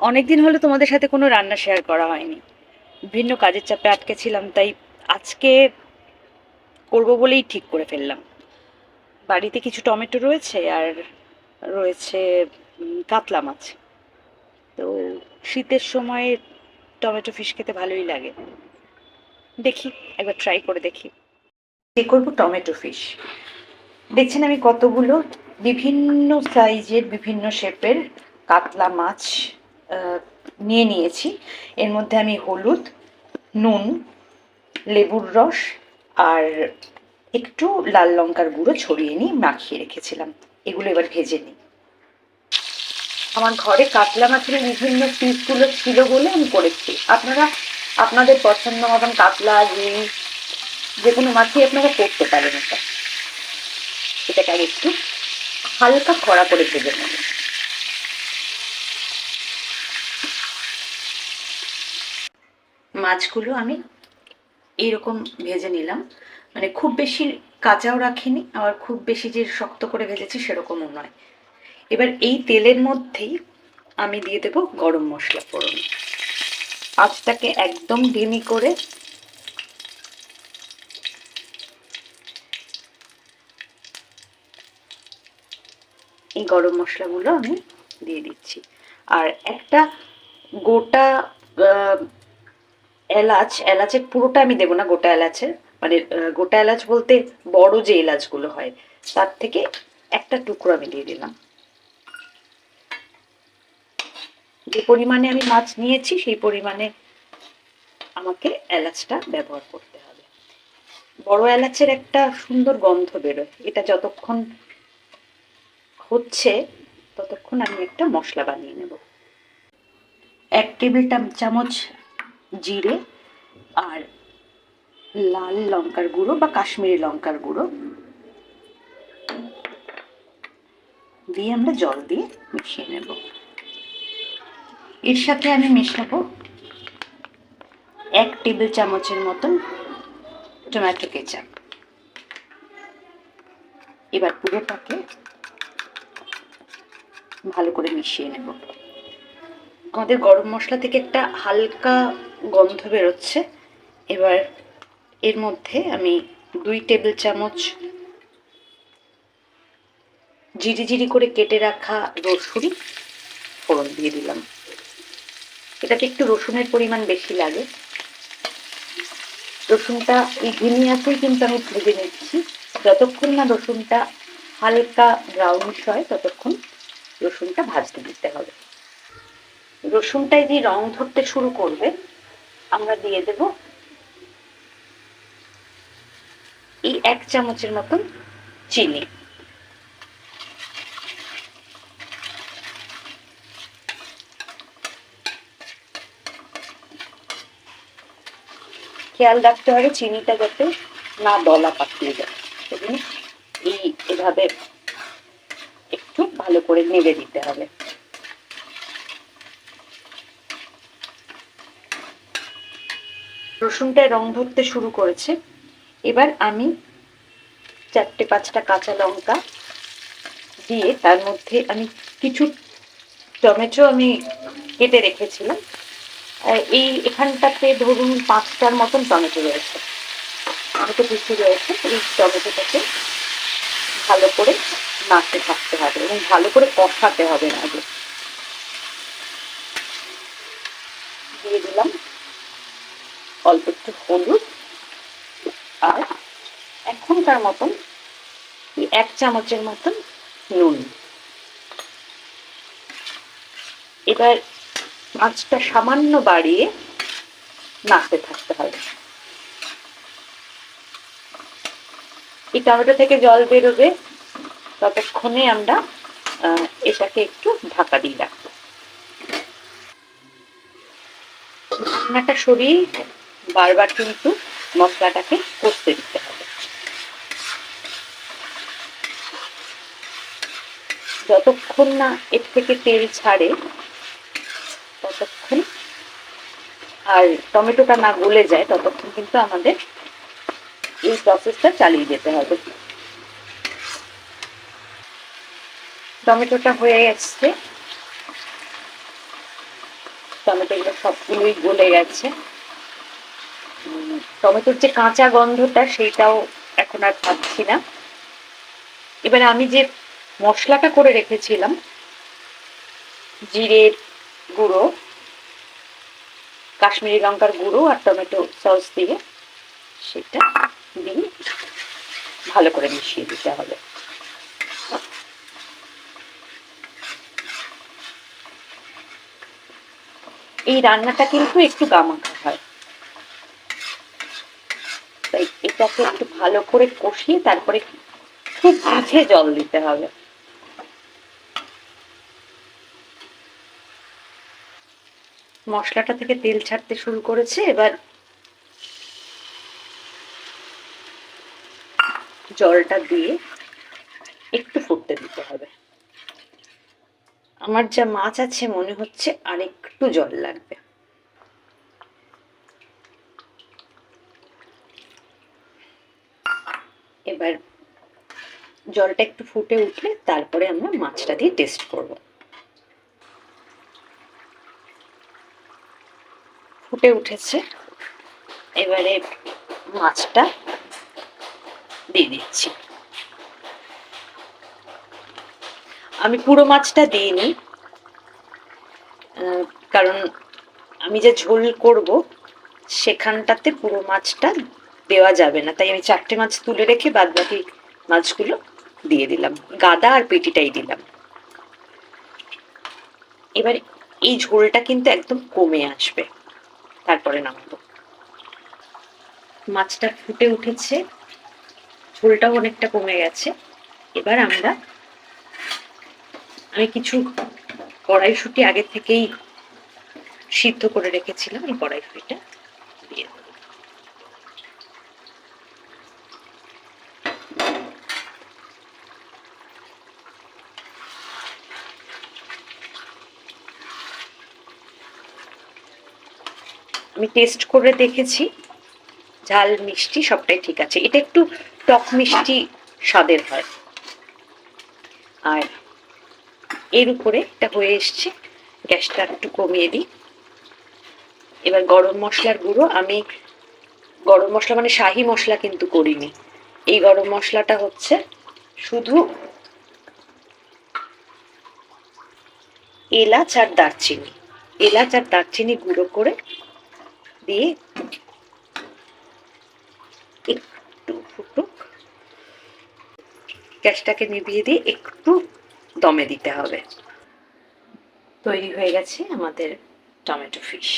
অনেকদিন হলো তোমাদের সাথে কোনো রান্না শেয়ার করা হয়নি। বিভিন্ন কাজের চাপে আটকে ছিলাম, তাই আজকে করব বলেই ঠিক করে ফেললাম। বাড়িতে কিছু টমেটো রয়েছে আর রয়েছে কাতলা মাছ। তো শীতের সময় টমেটো ফিশ খেতে ভালোই লাগে। দেখি, একবার ট্রাই করে দেখি। এ করব টমেটো ফিশ দেখছেন আমি কতগুলো? বিভিন্ন সাইজের বিভিন্ন শেপের কাতলা মাছ নিয়ে নিয়েছি। এর মধ্যে আমি হলুদ, নুন, লেবুর রস আর একটু লাল লঙ্কার গুঁড়ো ছড়িয়ে নিয়ে মাখিয়ে রেখেছিলাম। এগুলো এবার ভেজে নিই। আমার ঘরে কাতলা মাছের বিভিন্ন পিসগুলো ছিল বলে আমি করেছি। আপনারা, আপনাদের পছন্দ মতন কাতলা রুই যে কোনো মাছই আপনারা করতে পারেন এটা। এটাকে আগে একটু হালকা কড়া করে ভেজে নেবেন মাছগুলো আমি এইরকম ভেজে নিলাম। মানে খুব বেশি কাঁচাও রাখিনি, আবার খুব বেশি যে শক্ত করে ভেজেছি সেরকমও নয়। এবার এই তেলের মধ্যেই আমি দিয়ে দেব গরম মশলা ফোড়ন। আঁচটাকে একদম ধিমি করে এই গরম মশলাগুলো আমি দিয়ে দিচ্ছি। আর একটা গোটা এলাচ, এলাচের পুরোটা আমি দেবো না, গোটা এলাচের। মানে গোটা এলাচ বলতে বড় যে এলাচগুলো হয়, তার থেকে একটা টুকরো আমি দিয়ে দিলাম। যে পরিমাণে আমি মাছ নিয়েছি, সেই পরিমাণে আমাকে এলাচটা ব্যবহার করতে হবে। বড় এলাচের একটা সুন্দর গন্ধ বেরোয়। এটা যতক্ষণ হচ্ছে, ততক্ষণ আমি একটা মশলা বানিয়ে নেব। এক টেবিল চামচ জিরে আর লাল লঙ্কার গুঁড়ো বা কাশ্মীরি লঙ্কার গুঁড়ো। দিয়ে আমরা জল দিয়ে মিশিয়ে নেব। এর সাথে আমি মেশাবো এক টেবিল চামচের মতন টমেটো কেচাপ। এবার পুরোটাকে ভালো করে মিশিয়ে নেব। আমাদের গরম মশলা থেকে একটা হালকা গন্ধ বেরোচ্ছে। এবার এর মধ্যে আমি দুই টেবিল চামচ জিরি জিরি করে কেটে রাখা রসুন ফোড়ন দিয়ে দিলাম। এটাতে একটু রসুনের পরিমাণ বেশি লাগে। রসুনটা এই আঁচেই কিন্তু আমি ভেজে নিচ্ছি। যতক্ষণ না রসুনটা হালকা ব্রাউনিশ হয়, ততক্ষণ রসুনটা ভাজতে দিতে হবে। রসুনটায় যে রং ধরতে শুরু করবে আমরা দিয়ে দেব। এই এক চামচের মতন চিনি। খেয়াল রাখতে হবে চিনিটা যাতে না দলা পাকিয়ে যায়। এই এভাবে একটু ভালো করে নেড়ে দিতে হবে। রসুনটায় রং ধরতে শুরু করেছে। এবার আমি চারটে পাঁচটা কাঁচা লঙ্কা দিয়ে তার মধ্যে আমি কিছু টমেটো আমি কেটে রেখেছিলাম। এই এখানটাতে ধরুন পাঁচটার মতন টমেটো রয়েছে। টমেটো কুচি রয়েছে, এই টমেটোটাকে ভালো করে নাড়তে থাকতে হবে এবং ভালো করে কষাতে হবে আগে। দিয়ে দিলাম অল্প একটু হলুদ আর এখনকার মতন এক চামচের মতন নুন। এবার আঁচটা সামান্য বাড়িয়ে নাড়তে থাকতে হবে। এই টমেটো থেকে জল বেরোবে, ততক্ষণে আমরা এটাকে একটু ঢাকা দিয়ে রাখব। ঢাকনাটা সরিয়ে বারবার কিন্তু মশলাটাকে কষতে দিতে হবে। যতক্ষণ না এর থেকে তেল ছাড়ে, ততক্ষণ আর টমেটোটা না গলে যায়, ততক্ষণ কিন্তু আমাদের এই প্রসেসটা চালিয়ে যেতে হবে। টমেটোটা হয়ে গেছে টমেটোগুলো সবগুলোই গলে গেছে। টমেটোর যে কাঁচা গন্ধটা সেইটাও এখন আর পাচ্ছি না। এবার আমি যে মশলাটা করে রেখেছিলাম, জিরের গুঁড়ো, কাশ্মীরি লঙ্কার গুঁড়ো আর টমেটো সস দিয়ে, সেটা দিয়ে ভালো করে মিশিয়ে দিতে হবে। এই রান্নাটা কিন্তু একটু গামাখা হয়। এটাকে একটু ভালো করে কষিয়ে তারপরে খুব বুঝে জল দিতে হবে। মশলাটা থেকে তেল ছাড়তে শুরু করেছে, এবার জলটা দিয়ে একটু ফুটতে দিতে হবে। আমার যা মাছ আছে মনে হচ্ছে আর একটু জল লাগবে। এবার জলটা একটু ফুটে উঠলে তারপরে আমরা মাছটা দিয়ে টেস্ট করব। ফুটে উঠেছে। এবারে মাছটা দিয়ে দিচ্ছি। আমি পুরো মাছটা দিইনি কারণ আমি যে ঝোল করব, সেখানটাতে পুরো মাছটা দেওয়া যাবে না। তাই আমি চারটে মাছ তুলে রেখে বাদ বাকি মাছগুলো দিয়ে দিলাম। গাদা আর পেটিটাই দিলাম। এবার এই ঝোলটা কিন্তু একদম কমে আসবে। তারপরে নামাবো। মাছটা ফুটে উঠেছে। ঝোলটাও অনেকটা কমে গেছে। এবার আমরা আমি কিছু কড়াইশুটি আগে থেকেই সিদ্ধ করে রেখেছিলাম এই কড়াইশুটিটা দিয়ে দেবো আমি টেস্ট করে দেখেছি। ঝাল, মিষ্টি সবটাই ঠিক আছে। এটা একটু টক মিষ্টি স্বাদের হয়। আর এর উপরে এটা হয়ে এসছে। গ্যাসটা একটু কমিয়ে দিই। এবার গরম মশলার গুঁড়ো। আমি গরম মশলা মানে শাহি মশলা কিন্তু করিনি। এই গরম মশলাটা হচ্ছে শুধু এলাচ আর দারচিনি। এলাচ আর দারচিনি গুঁড়ো করে দিয়ে একটু ফুটুক। গ্যাসটাকে নিভিয়ে দিয়ে একটু দমে দিতে হবে। তৈরি হয়ে গেছে আমাদের টমেটো ফিশ।